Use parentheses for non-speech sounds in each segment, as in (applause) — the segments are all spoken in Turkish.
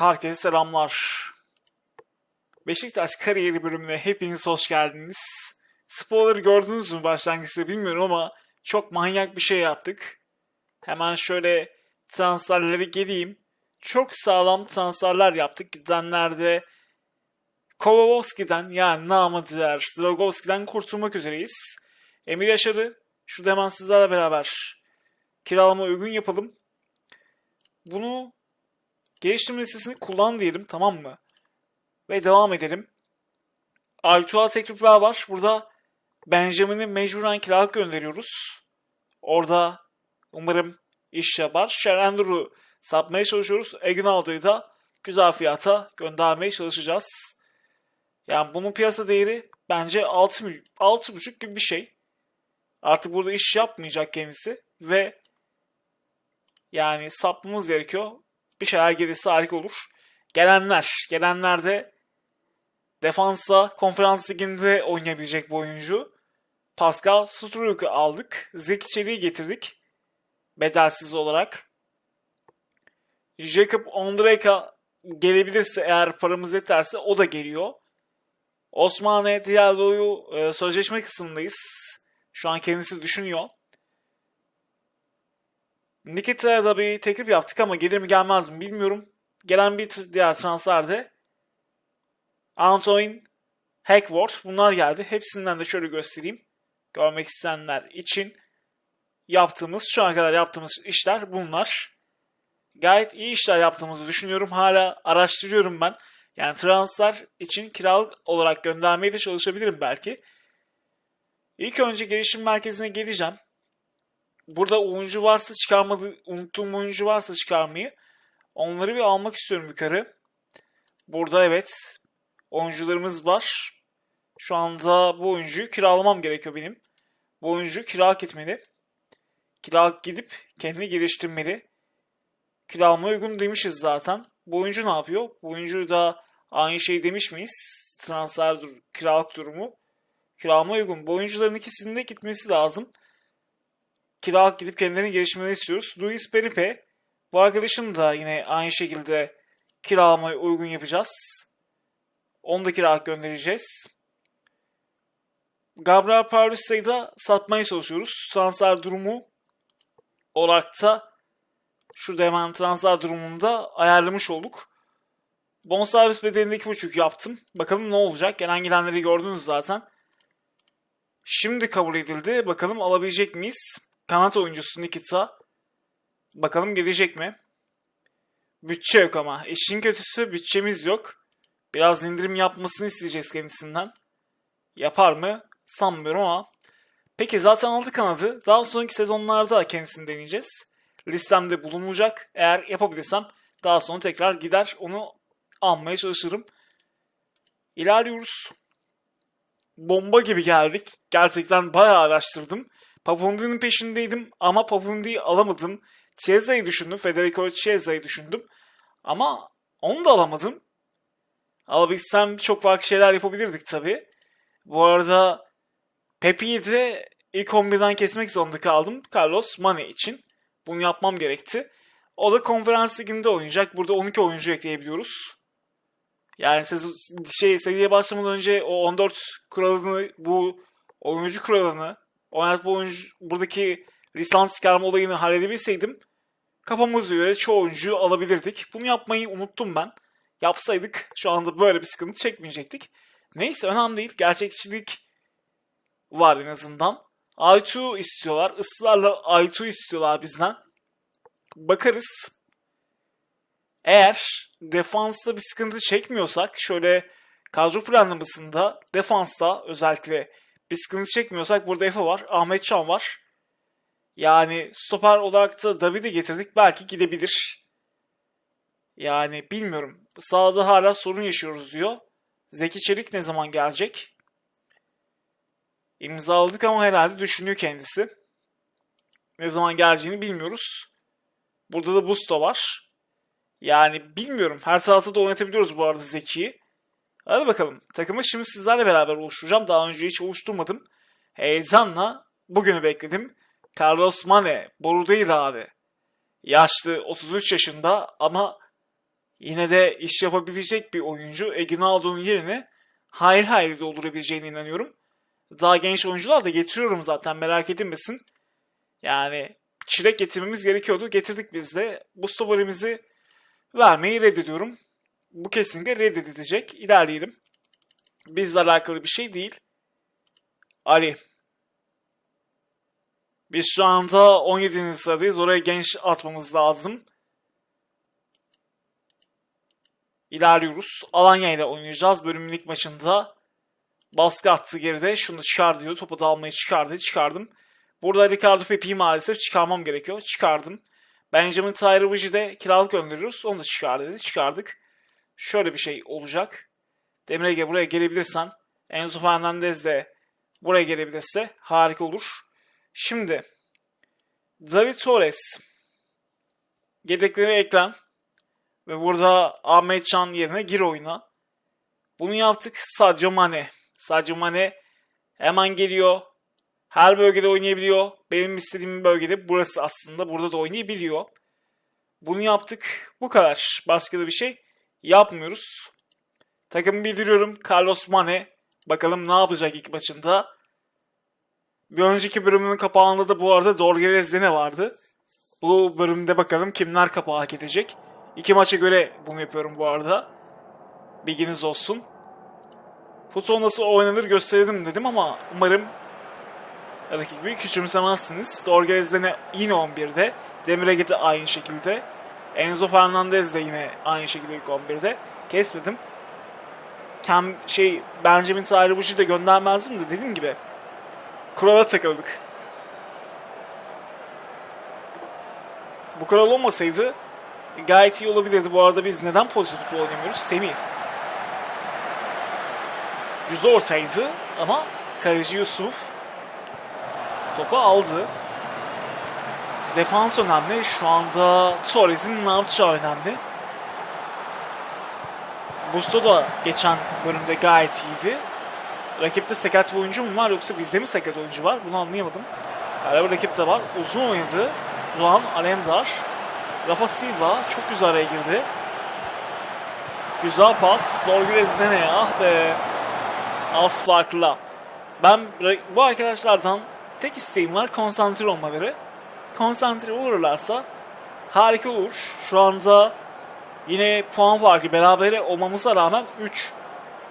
Herkese selamlar. Beşiktaş kariyeri bölümüne hepiniz hoş geldiniz. Spoiler gördünüz mü başlangıçta bilmiyorum ama çok manyak bir şey yaptık. Hemen şöyle transferleri geleyim. Çok sağlam transferler yaptık. Gidenlerde Kovalovski'den yani namı Dragovski'den kurtulmak üzereyiz. Emir Yaşar'ı şurada hemen sizlerle beraber kiralama uygun yapalım. Bunu geliştirme listesini kullan diyelim tamam mı? Ve devam edelim. Altuğ'a teklifler var. Burada Benjamin'i mecburen kiralık gönderiyoruz. Orada umarım iş yapar. Sherendur'u satmaya çalışıyoruz. Egnaldo'yu da güzel fiyata göndermeye çalışacağız. Yani bunun piyasa değeri bence 6 mil- 6,5 gibi bir şey. Artık burada iş yapmayacak kendisi ve yani sapmamız gerekiyor. Bir şeyler gelirse harika olur. Gelenler. Gelenlerde defansa konferans liginde oynayabilecek bu oyuncu. Pascal Struyk'ü aldık. Zeki Çelik'i getirdik. Bedelsiz olarak. Jacob Ondrejka gelebilirse eğer paramız yeterse o da geliyor. Osmane Diallo'yu e, sözleşme kısmındayız. Şu an kendisi düşünüyor. Nikita'ya da bir teklif yaptık ama gelir mi gelmez mi bilmiyorum. Gelen bir diğer transferde Antoine Hackworth bunlar geldi. Hepsinden de şöyle göstereyim. Görmek isteyenler için yaptığımız, şu ana kadar yaptığımız işler bunlar. Gayet iyi işler yaptığımızı düşünüyorum. Hala araştırıyorum ben. Yani transfer için kiralık olarak göndermeye de çalışabilirim belki. İlk önce gelişim merkezine geleceğim. Burada oyuncu varsa çıkarmadı, unuttuğum oyuncu varsa çıkarmayı. Onları bir almak istiyorum yukarı. Burada evet oyuncularımız var. Şu anda bu oyuncuyu kiralamam gerekiyor benim. Bu oyuncu kiralık etmeli. Kiralık gidip kendini geliştirmeli. Kiralamaya uygun demişiz zaten. Bu oyuncu ne yapıyor? Bu oyuncu da aynı şey demiş miyiz? Transfer dur kiralık durumu. Kiralama uygun. Bu oyuncuların ikisinin de gitmesi lazım kiralık gidip kendilerini geliştirmeni istiyoruz. Luis Peripe bu arkadaşın da yine aynı şekilde kiralamayı uygun yapacağız. Onu da kiralık göndereceğiz. Gabriel Paulista'yı da satmaya çalışıyoruz. Transfer durumu olarak da şurada hemen transfer durumunda ayarlamış olduk. Bonservis bedelinde 2.5 yaptım. Bakalım ne olacak. Gelen gelenleri gördünüz zaten. Şimdi kabul edildi. Bakalım alabilecek miyiz? Kanat oyuncusu Nikita. Bakalım gelecek mi? Bütçe yok ama. İşin kötüsü bütçemiz yok. Biraz indirim yapmasını isteyeceğiz kendisinden. Yapar mı? Sanmıyorum ama. Peki zaten aldı kanadı. Daha sonraki sezonlarda kendisini deneyeceğiz. Listemde bulunacak. Eğer yapabilirsem daha sonra tekrar gider onu almaya çalışırım. İlerliyoruz. Bomba gibi geldik. Gerçekten bayağı araştırdım. Papundi'nin peşindeydim ama Papundi'yi alamadım. Chiesa'yı düşündüm. Federico Chiesa'yı düşündüm. Ama onu da alamadım. Alabilsem çok farklı şeyler yapabilirdik tabi. Bu arada Pepe'yi de ilk 11'den kesmek zorunda kaldım. Carlos Mane için. Bunu yapmam gerekti. O da konferans liginde oynayacak. Burada 12 oyuncu ekleyebiliyoruz. Yani sezon, şey seriye başlamadan önce o 14 kuralını bu oyuncu kuralını oynatma oyuncu buradaki lisans çıkarma olayını halledebilseydim kafamıza göre çoğu oyuncuyu alabilirdik. Bunu yapmayı unuttum ben. Yapsaydık şu anda böyle bir sıkıntı çekmeyecektik. Neyse önemli değil. Gerçekçilik var en azından. I2 istiyorlar. Israrla I2 istiyorlar bizden. Bakarız. Eğer defansta bir sıkıntı çekmiyorsak şöyle kadro planlamasında defansta özellikle bir sıkıntı çekmiyorsak burada Efe var. Ahmet Can var. Yani stoper olarak da David'i getirdik. Belki gidebilir. Yani bilmiyorum. Sağda hala sorun yaşıyoruz diyor. Zeki Çelik ne zaman gelecek? İmzaladık ama herhalde düşünüyor kendisi. Ne zaman geleceğini bilmiyoruz. Burada da Busto var. Yani bilmiyorum. Her sahada da oynatabiliyoruz bu arada Zeki'yi. Hadi bakalım. Takımı şimdi sizlerle beraber oluşturacağım. Daha önce hiç oluşturmadım. Heyecanla bugünü bekledim. Carlos Mane. Boru değil abi. Yaşlı 33 yaşında ama yine de iş yapabilecek bir oyuncu Eginaldo'nun yerine hayır hayır doldurabileceğine inanıyorum. Daha genç oyuncular da getiriyorum zaten merak edilmesin. Yani çilek getirmemiz gerekiyordu. Getirdik biz de. Bu stoperimizi vermeyi reddediyorum. Bu kesinlikle reddedilecek. İlerleyelim. Bizle alakalı bir şey değil. Ali. Biz şu anda 17. sıradayız. Oraya genç atmamız lazım. İlerliyoruz. Alanya ile oynayacağız. Bölümün ilk maçında baskı attı geride. Şunu çıkar diyor. Topu da almayı çıkardı. Çıkardım. Burada Ricardo Pepe'yi maalesef çıkarmam gerekiyor. Çıkardım. Benjamin Tyree de kiralık gönderiyoruz. Onu da çıkar dedi. Çıkardık. Şöyle bir şey olacak. Demirege buraya gelebilirsen Enzo Fernandez de buraya gelebilirse harika olur. Şimdi David Torres yedekleri eklen ve burada Ahmet Can yerine gir oyuna. Bunu yaptık Sadio Mane. Sadio Mane hemen geliyor. Her bölgede oynayabiliyor. Benim istediğim bölgede burası aslında. Burada da oynayabiliyor. Bunu yaptık. Bu kadar. Başka da bir şey yapmıyoruz. Takımı bildiriyorum. Carlos Mane. Bakalım ne yapacak ilk maçında. Bir önceki bölümün kapağında da bu arada Dorgelez ne vardı. Bu bölümde bakalım kimler kapağı hak. İki maça göre bunu yapıyorum bu arada. Bilginiz olsun. Futbol nasıl oynanır gösterelim dedim ama umarım rakibi küçümsemezsiniz. Dorgelez ne yine 11'de. Demirege de aynı şekilde. Enzo Fernandez de yine aynı şekilde ilk 11'de. Kesmedim. Kem şey Benjamin Tyree de göndermezdim de dediğim gibi kurala takıldık. Bu kural olmasaydı gayet iyi olabilirdi. Bu arada biz neden pozitif futbol oynamıyoruz? Semih. Yüz ortaydı ama kaleci Yusuf topu aldı. Defans önemli. Şu anda Torres'in ne yapacağı önemli. Busto da geçen bölümde gayet iyiydi. Rakipte sakat bir oyuncu mu var yoksa bizde mi sakat oyuncu var? Bunu anlayamadım. Galiba rakipte var. Uzun oynadı. Doğan Alemdar. Rafa Silva çok güzel araya girdi. Güzel pas. Dorgülez ne ah be. Az farklı. Ben bu arkadaşlardan tek isteğim var konsantre olmaları. Konsantre olurlarsa harika olur. Şu anda yine puan farkı berabere olmamıza rağmen 3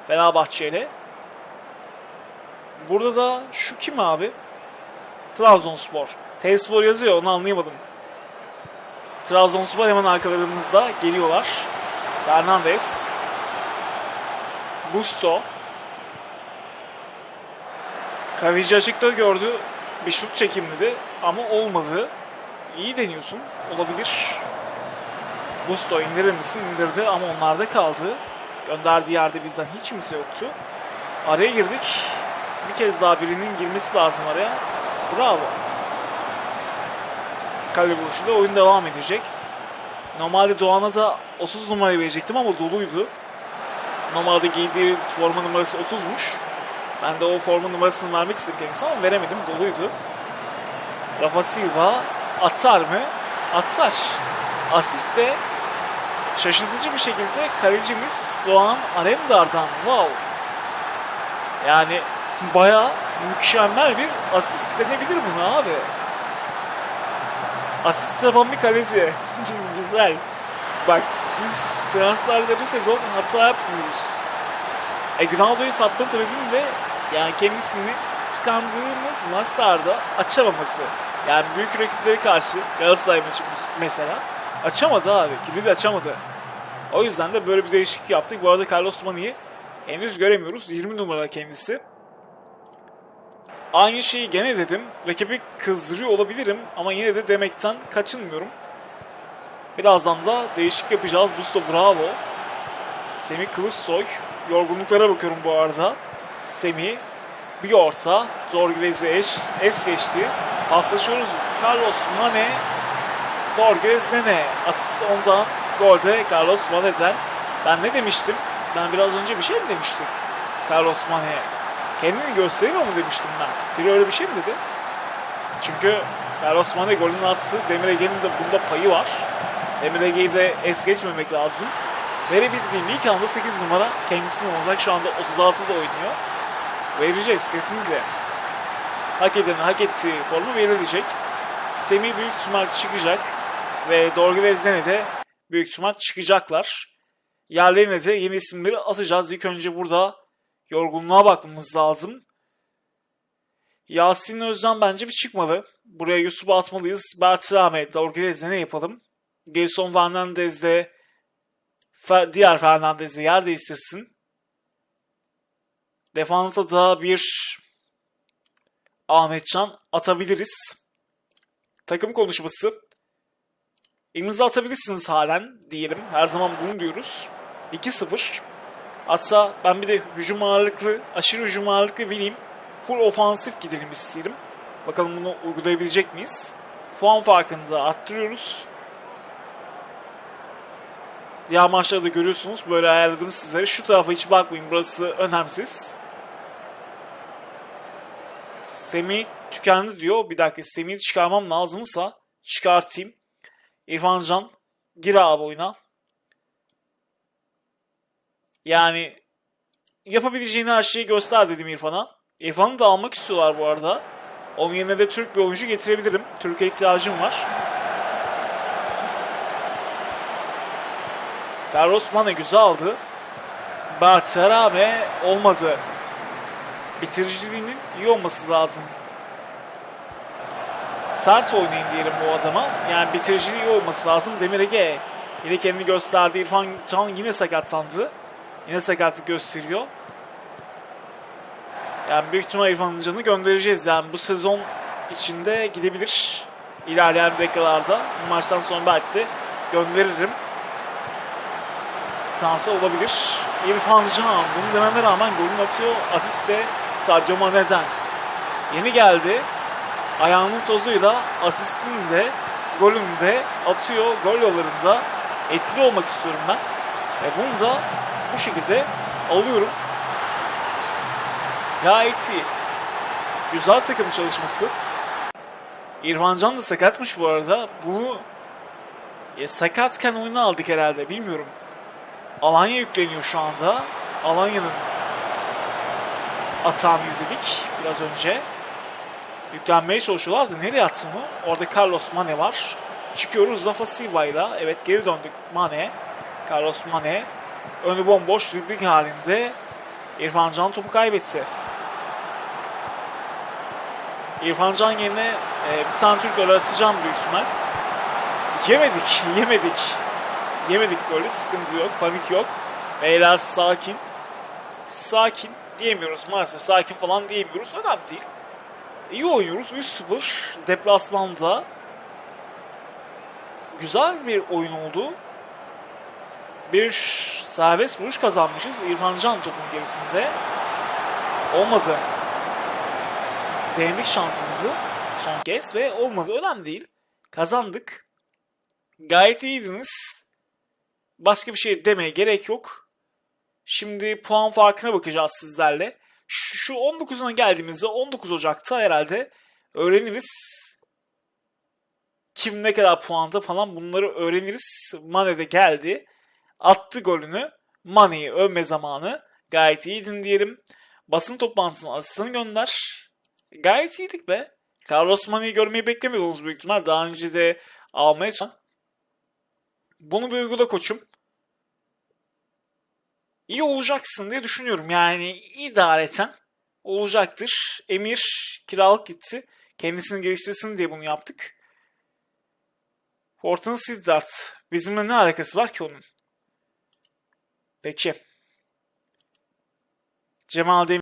Fenerbahçe ile. Burada da şu kim abi? Trabzonspor. T-Spor yazıyor onu anlayamadım. Trabzonspor hemen arkalarımızda geliyorlar. Fernandez. Busto. Kavici açıkta gördü. Bir şut çekimledi ama olmadı. İyi deniyorsun. Olabilir. Busto indirir misin? İndirdi ama onlarda kaldı. Gönderdiği yerde bizden hiç kimse yoktu. Araya girdik. Bir kez daha birinin girmesi lazım araya. Bravo. Kale vuruşuyla oyun devam edecek. Normalde Doğan'a da 30 numarayı verecektim ama doluydu. Normalde giydiği forma numarası 30'muş. Ben de o forma numarasını vermek istedim kendisine ama veremedim. Doluydu. Rafa Silva atar mı? Atar. Asist de şaşırtıcı bir şekilde kalecimiz Doğan Alemdar'dan. Wow. Yani baya mükemmel bir asist denebilir buna abi. Asist yapan bir kaleci. (laughs) Güzel. Bak biz transferde bu sezon hata yapmıyoruz. E Ronaldo'yu satma sebebim de yani kendisini tıkandığımız maçlarda açamaması. Yani büyük rakiplere karşı Galatasaray maçı mesela açamadı abi. Kilidi açamadı. O yüzden de böyle bir değişiklik yaptık. Bu arada Carlos Mani'yi henüz göremiyoruz. 20 numara kendisi. Aynı şeyi gene dedim. Rakibi kızdırıyor olabilirim ama yine de demekten kaçınmıyorum. Birazdan da değişik yapacağız. Busto bravo. Semih Kılıçsoy. Yorgunluklara bakıyorum bu arada. Semih bir orta. Dorgilez'i es, es geçti. Paslaşıyoruz. Carlos Mane. Dorgilez ne? Asist ondan. Golde Carlos Mane'den. Ben ne demiştim? Ben biraz önce bir şey mi demiştim? Carlos Mane kendini gösteriyor mu demiştim ben. Biri öyle bir şey mi dedi? Çünkü Carlos Mane golünü attı. Demir Ege'nin de bunda payı var. Demir Ege'yi de es geçmemek lazım. Verebildiğim ilk anda 8 numara kendisinin olacak. Şu anda 36'da oynuyor. Vereceğiz kesinlikle. Hak eden hak ettiği formu verilecek. Semih büyük ihtimal çıkacak. Ve Dorgu ve de büyük ihtimal çıkacaklar. Yerlerine de yeni isimleri atacağız. İlk önce burada yorgunluğa bakmamız lazım. Yasin Özcan bence bir çıkmalı. Buraya Yusuf'u atmalıyız. Bertrame, Dorguez ne yapalım? Gelson Fernandez de diğer Fernandez'e yer değiştirsin. Defansa da bir Ahmetcan atabiliriz. Takım konuşması. İmza atabilirsiniz halen diyelim. Her zaman bunu diyoruz. 2-0. Hatta ben bir de hücum ağırlıklı, aşırı hücum ağırlıklı vereyim. Full ofansif gidelim isterim. Bakalım bunu uygulayabilecek miyiz? Puan farkını da arttırıyoruz. Diğer maçlarda görüyorsunuz. Böyle ayarladım sizlere. Şu tarafa hiç bakmayın. Burası önemsiz. Semih tükendi diyor. Bir dakika Semih'i çıkarmam lazımsa çıkartayım. İrfan Can gir abi oyuna. Yani yapabileceğini her şeyi göster dedim İrfan'a. İrfan'ı da almak istiyorlar bu arada. Onun yerine de Türk bir oyuncu getirebilirim. Türkiye ihtiyacım var. Carlos Mane güzel aldı. Berterame olmadı. Bitiriciliğinin iyi olması lazım. Sert oynayın diyelim bu adama. Yani bitiriciliği iyi olması lazım. Demir Ege yine kendini gösterdi. İrfan Can yine sakatlandı. Yine sakatlık gösteriyor. Yani büyük ihtimal İrfan Can'ı göndereceğiz. Yani bu sezon içinde gidebilir. İlerleyen dakikalarda. Maçtan sonra belki de gönderirim. Şansı olabilir. İrfan Can bunu dememe rağmen golün atıyor. Asist de Sadio Mane'den. Yeni geldi. Ayağının tozuyla asistini de golünü de atıyor. Gol yollarında etkili olmak istiyorum ben. Ve bunu da bu şekilde alıyorum. Gayet iyi. Güzel takım çalışması. İrfan Can da sakatmış bu arada. Bunu e, sakatken oyunu aldık herhalde bilmiyorum. Alanya yükleniyor şu anda. Alanya'nın atağını izledik biraz önce. Yüklenmeye çalışıyorlar da nereye attı onu? Orada Carlos Mane var. Çıkıyoruz Rafa Silva'yla. Evet geri döndük Mane. Carlos Mane. Önü bomboş dribbling halinde. İrfan Can topu kaybetti. İrfan Can yerine e, bir tane Türk gol atacağım büyük ihtimal. Yemedik, (laughs) yemedik. Yemedik golü, sıkıntı yok, panik yok. Beyler sakin. Sakin diyemiyoruz maalesef. Sakin falan diyemiyoruz. Önemli değil. İyi oynuyoruz. 3-0 deplasmanda. Güzel bir oyun oldu. Bir serbest vuruş kazanmışız. İrfan Can topun gerisinde. Olmadı. Denedik şansımızı son kez ve olmadı. Önemli değil. Kazandık. Gayet iyiydiniz. Başka bir şey demeye gerek yok. Şimdi puan farkına bakacağız sizlerle. Şu 19'una geldiğimizde 19 Ocak'ta herhalde öğreniriz. Kim ne kadar puanda falan bunları öğreniriz. Mane de geldi. Attı golünü. Mane'yi övme zamanı. Gayet iyiydin diyelim. Basın toplantısına asistanı gönder. Gayet iyiydik be. Carlos Mane'yi görmeyi beklemiyordunuz büyük ihtimal. Daha önce de almaya çalışan. Bunu bir uygula koçum. İyi olacaksın diye düşünüyorum. Yani idareten olacaktır. Emir kiralık gitti. Kendisini geliştirsin diye bunu yaptık. Horton Siddharth. Bizimle ne alakası var ki onun? Peki. Cemal Demir.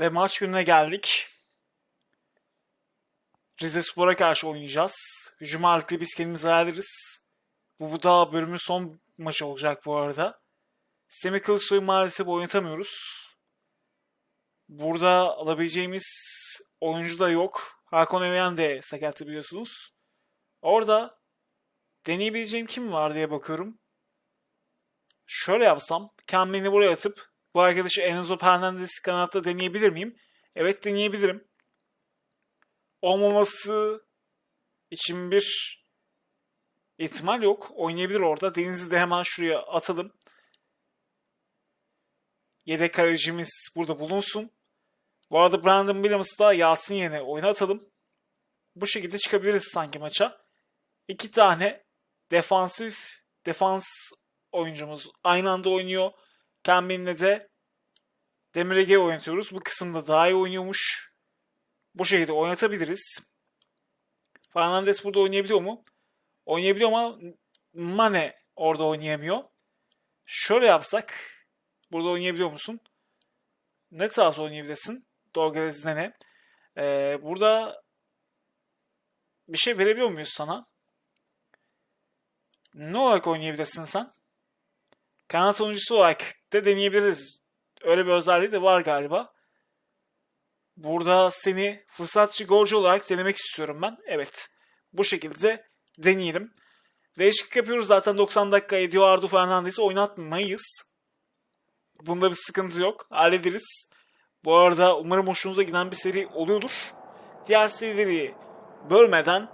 Ve maç gününe geldik. Rize Spor'a karşı oynayacağız. Hücum ağırlıklı biz kendimiz ayarlarız. Bu, bu da bölümün son maçı olacak bu arada. Semih Kılıçsoy'u maalesef oynatamıyoruz. Burada alabileceğimiz oyuncu da yok. Hakan Ömeyen de sakattı biliyorsunuz. Orada deneyebileceğim kim var diye bakıyorum. Şöyle yapsam. Kendini buraya atıp bu arkadaşı Enzo Fernandez kanatta deneyebilir miyim? Evet deneyebilirim. Olmaması için bir ihtimal yok. Oynayabilir orada. Deniz'i de hemen şuraya atalım. Yedek kalecimiz burada bulunsun. Bu arada Brandon Williams'ı da Yasin yerine oyuna atalım. Bu şekilde çıkabiliriz sanki maça. İki tane defansif defans oyuncumuz aynı anda oynuyor. Kembin'le de Demir Ege oynatıyoruz. Bu kısımda daha iyi oynuyormuş. Bu şekilde oynatabiliriz. Fernandes burada oynayabiliyor mu? Oynayabiliyor ama Mane orada oynayamıyor. Şöyle yapsak. Burada oynayabiliyor musun? Ne tarafta oynayabilirsin? Dorgales ne? Ee, burada bir şey verebiliyor muyuz sana? Ne olarak oynayabilirsin sen? Kanat oyuncusu olarak da deneyebiliriz. Öyle bir özelliği de var galiba. Burada seni fırsatçı golcü olarak denemek istiyorum ben. Evet. Bu şekilde deneyelim. Değişiklik yapıyoruz zaten 90 dakika Eduardo Fernandez'i oynatmayız. Bunda bir sıkıntı yok. Hallederiz. Bu arada umarım hoşunuza giden bir seri oluyordur. Diğer serileri bölmeden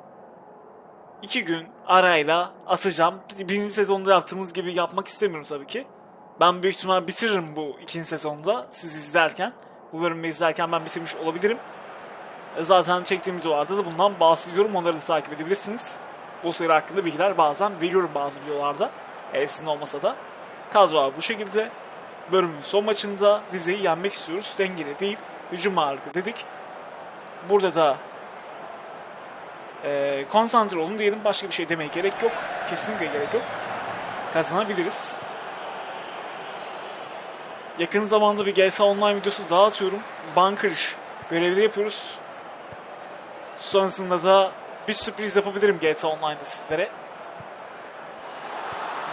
iki gün arayla atacağım. Birinci sezonda yaptığımız gibi yapmak istemiyorum tabii ki. Ben büyük ihtimal bitiririm bu ikinci sezonda siz izlerken. Bu bölümü izlerken ben bitirmiş olabilirim. Zaten çektiğim videolarda da bundan bahsediyorum. Onları da takip edebilirsiniz. Bu seri hakkında bilgiler bazen veriyorum bazı videolarda. E, olmasa da. Kadrolar bu şekilde. Bölümün son maçında Rize'yi yenmek istiyoruz. Dengeli değil, hücum ağırlıklı dedik. Burada da e, konsantre olun diyelim. Başka bir şey demeye gerek yok. Kesinlikle gerek yok. Kazanabiliriz. Yakın zamanda bir GS Online videosu daha atıyorum. Bunker görevleri yapıyoruz. Sonrasında da bir sürpriz yapabilirim GTA Online'da sizlere.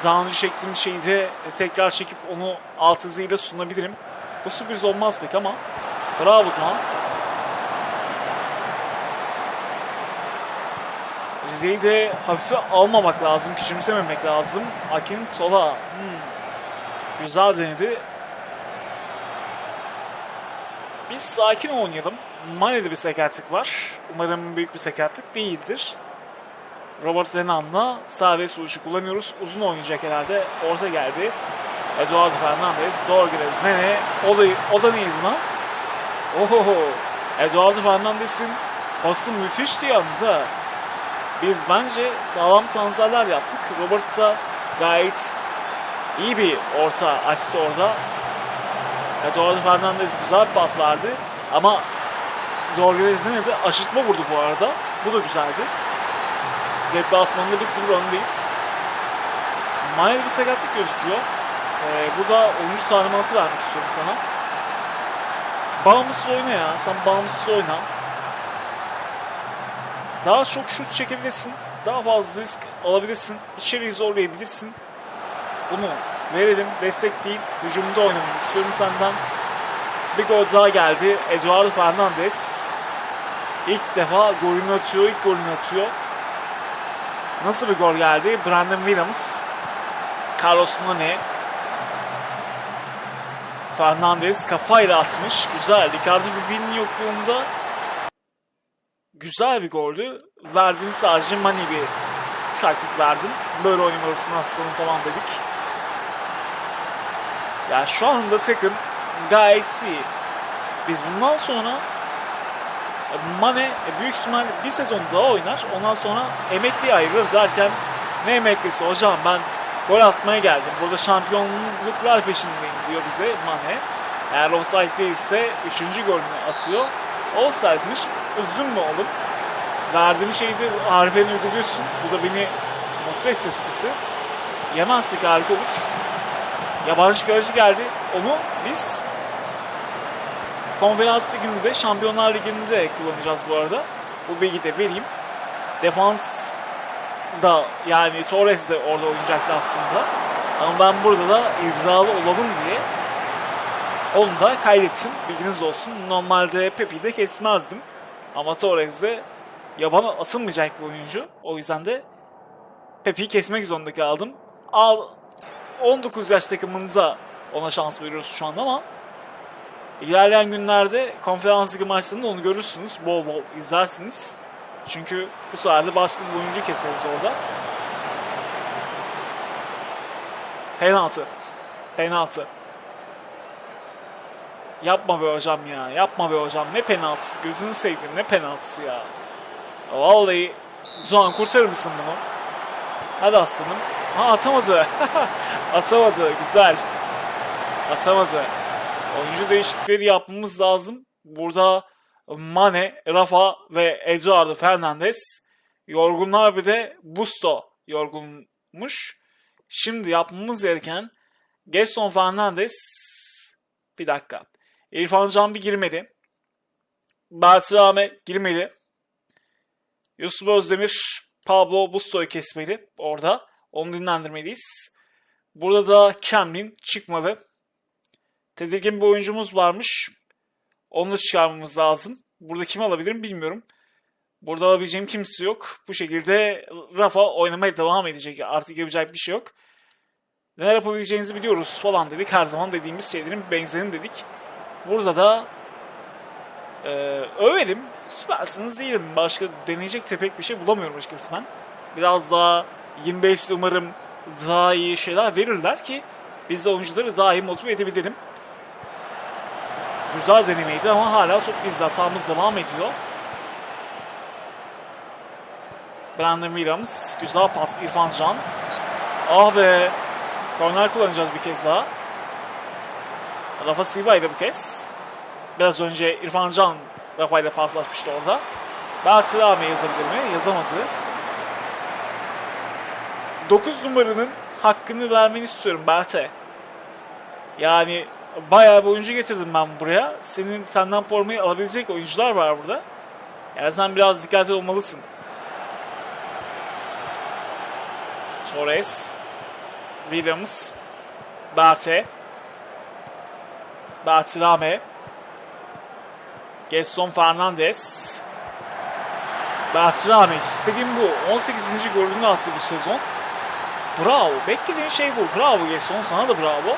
Daha önce çektiğim şeyi de tekrar çekip onu alt hızıyla sunabilirim. Bu sürpriz olmaz pek ama bravo Doğan. Rize'yi de hafife almamak lazım, küçümsememek lazım. Akin sola. Hmm. Güzel denedi. Biz sakin oynayalım. Mane'de bir sakatlık var. Umarım büyük bir sakatlık değildir. Robert Zenan'la serbest vuruşu kullanıyoruz. Uzun oynayacak herhalde. Orta geldi. Eduardo Fernandez. Dorgres. Nene. O da, o da neyiz lan? Oho. Eduardo Fernandez'in pası müthişti yalnız ha. Biz bence sağlam transferler yaptık. Robert da gayet iyi bir orta açtı orada. Eduardo Fernandez güzel bir pas verdi. Ama Dorgres'ine de aşırtma vurdu bu arada. Bu da güzeldi. Deplasmanında bir sıfır öndeyiz. Mane'de bir sakatlık gözüküyor. Ee, burada oyuncu talimatı vermek istiyorum sana. Bağımsız oyna ya. Sen bağımsız oyna. Daha çok şut çekebilirsin. Daha fazla risk alabilirsin. İçeriği zorlayabilirsin. Bunu verelim. Destek değil. Hücumda oynamanı istiyorum senden. Bir gol daha geldi. Eduardo Fernandez. İlk defa golünü atıyor. ilk golünü atıyor. Nasıl bir gol geldi? Brandon Williams. Carlos Mane. Fernandez kafayla atmış. Güzel. Ricardo Bibi'nin yokluğunda güzel bir goldü. Verdiğim sadece Mane bir taktik verdim. Böyle oynamalısın aslanım falan dedik. Ya yani şu anda takım gayet iyi. Biz bundan sonra Mane büyük ihtimal bir sezon daha oynar. Ondan sonra emekli ayrılır derken ne emeklisi hocam ben gol atmaya geldim. Burada şampiyonluklar peşindeyim diyor bize Mane. Eğer offside değilse 3. golünü atıyor. Offside'miş. Üzülme oğlum. Verdiğim şeyi de harfeni uyguluyorsun. Bu da beni mutlu etti açıkçası. Yemezsek harika olur. Yabancı kaleci geldi. Onu biz Konferans Ligi'nde, Şampiyonlar Ligi'nde kullanacağız bu arada. Bu bilgi de vereyim. Defans da yani Torres de orada oynayacaktı aslında. Ama ben burada da izalı olalım diye onu da kaydettim. Bilginiz olsun. Normalde Pepe'yi de kesmezdim. Ama Torres de yabana atılmayacak bir oyuncu. O yüzden de Pepe'yi kesmek zorunda kaldım. Al 19 yaş takımında ona şans veriyoruz şu anda ama İlerleyen günlerde konferans ligi maçlarında onu görürsünüz. Bol bol izlersiniz. Çünkü bu sayede başka bir oyuncu keseriz orada. Penaltı. Penaltı. Yapma be hocam ya. Yapma be hocam. Ne penaltısı. Gözünü seveyim ne penaltısı ya. Vallahi Zuhan kurtarır mısın bunu? Hadi aslanım. Ha atamadı. (laughs) atamadı. Güzel. Atamadı. Oyuncu değişiklikleri yapmamız lazım. Burada Mane, Rafa ve Eduardo Fernandez yorgunlar bir de Busto yorgunmuş. Şimdi yapmamız gereken Gerson Fernandez bir dakika. İrfan Can bir girmedi. Bertrame girmedi. Yusuf Özdemir Pablo Busto'yu kesmeli orada. Onu dinlendirmeliyiz. Burada da Kemlin çıkmadı. Tedirgin bir oyuncumuz varmış. Onu çıkarmamız lazım. Burada kim alabilirim bilmiyorum. Burada alabileceğim kimse yok. Bu şekilde Rafa oynamaya devam edecek. Artık yapacak bir şey yok. Neler yapabileceğinizi biliyoruz falan dedik. Her zaman dediğimiz şeylerin benzerini dedik. Burada da e, övelim. Süpersiniz değilim. Başka deneyecek de pek bir şey bulamıyorum açıkçası ben. Biraz daha 25 umarım daha iyi şeyler verirler ki biz de oyuncuları daha iyi motive edebilelim. Güzel denemeydi ama hala biz hatamız devam ediyor. Brandon Williams. Güzel pas İrfan Can. Ah be. Korner kullanacağız bir kez daha. Rafa Silva'ydı bu kez. Biraz önce İrfan Can Rafa ile paslaşmıştı orada. Belki Rami yazabilir mi? Yazamadı. 9 numaranın hakkını vermeni istiyorum Berte. Yani bayağı bir oyuncu getirdim ben buraya. Senin senden formayı alabilecek oyuncular var burada. Yani sen biraz dikkatli olmalısın. Torres. Williams. Berte. Bertrame. Gerson Fernandez. Bertrame. İstediğim bu. 18. golünü attı bu sezon. Bravo. Beklediğin şey bu. Bravo Gerson. Sana da bravo.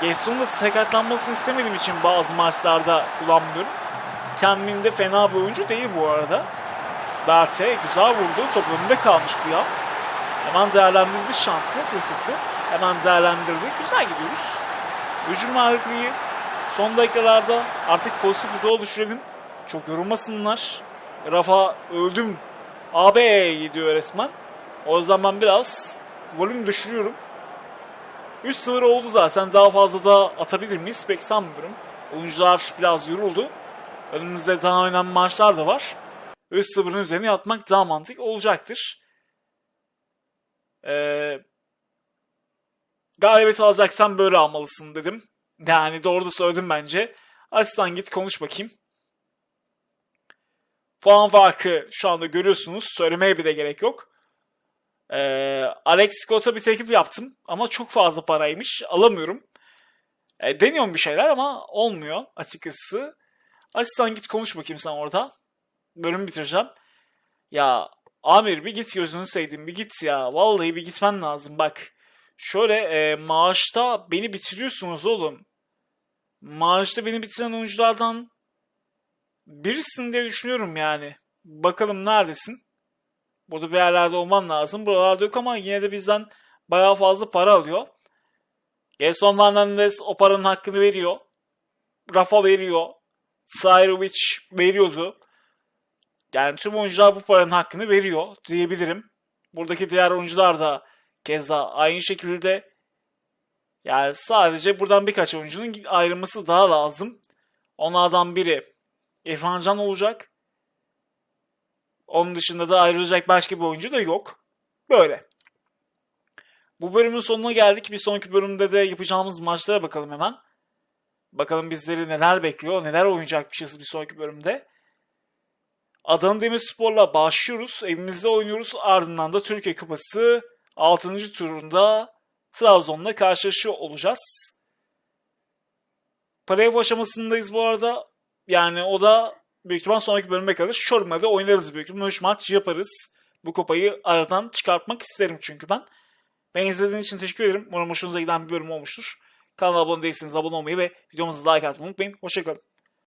Gerson'un da sakatlanmasını istemediğim için bazı maçlarda kullanmıyorum. Kendinde fena bir oyuncu değil bu arada. Berte güzel vurdu. Top önünde kalmış bir an. Hemen değerlendirdi şansını, fırsatı. Hemen değerlendirdi. Güzel gidiyoruz. Hücum ağırlıklıyı son dakikalarda artık pozitif futbola düşürelim. Çok yorulmasınlar. Rafa öldüm. AB gidiyor resmen. O ben biraz volüm düşürüyorum. 3-0 oldu zaten. Daha fazla da atabilir miyiz? Pek sanmıyorum. Oyuncular biraz yoruldu. Önümüzde daha önemli maçlar da var. 3-0'ın üzerine yatmak daha mantık olacaktır. Ee, galibiyet alacaksan böyle almalısın dedim. Yani doğru da söyledim bence. Aslan git konuş bakayım. Puan farkı şu anda görüyorsunuz. Söylemeye bile gerek yok. Ee, Alex Scott'a bir teklif yaptım ama çok fazla paraymış. Alamıyorum. E, deniyorum bir şeyler ama olmuyor açıkçası. Aslan git konuş bakayım sen orada. Bölümü bitireceğim. Ya Amir bir git gözünü sevdim bir git ya. Vallahi bir gitmen lazım bak. Şöyle e, maaşta beni bitiriyorsunuz oğlum. Maaşta beni bitiren oyunculardan birisin diye düşünüyorum yani. Bakalım neredesin? Burada bir yerlerde olman lazım. Buralarda yok ama yine de bizden bayağı fazla para alıyor. Gelson Fernandez o paranın hakkını veriyor. Rafa veriyor. Sayrovic veriyordu. Yani tüm oyuncular bu paranın hakkını veriyor diyebilirim. Buradaki diğer oyuncular da keza aynı şekilde. Yani sadece buradan birkaç oyuncunun ayrılması daha lazım. Onlardan biri İrfan Can olacak. Onun dışında da ayrılacak başka bir oyuncu da yok. Böyle. Bu bölümün sonuna geldik. Bir sonraki bölümde de yapacağımız maçlara bakalım hemen. Bakalım bizleri neler bekliyor, neler oynayacakmışız bir sonraki bölümde. Adana Demirspor'la başlıyoruz. Evimizde oynuyoruz. Ardından da Türkiye Kupası 6. turunda Trabzon'la karşılaşıyor olacağız. Playoff aşamasındayız bu arada. Yani o da büyük ihtimal sonraki bölüme kalır. Çorum'da oynarız büyük ihtimal. 3 maç yaparız. Bu kupayı aradan çıkartmak isterim çünkü ben. Ben izlediğiniz için teşekkür ederim. Umarım hoşunuza giden bir bölüm olmuştur. Kanala abone değilseniz abone olmayı ve videomuzu like atmayı unutmayın. Hoşçakalın.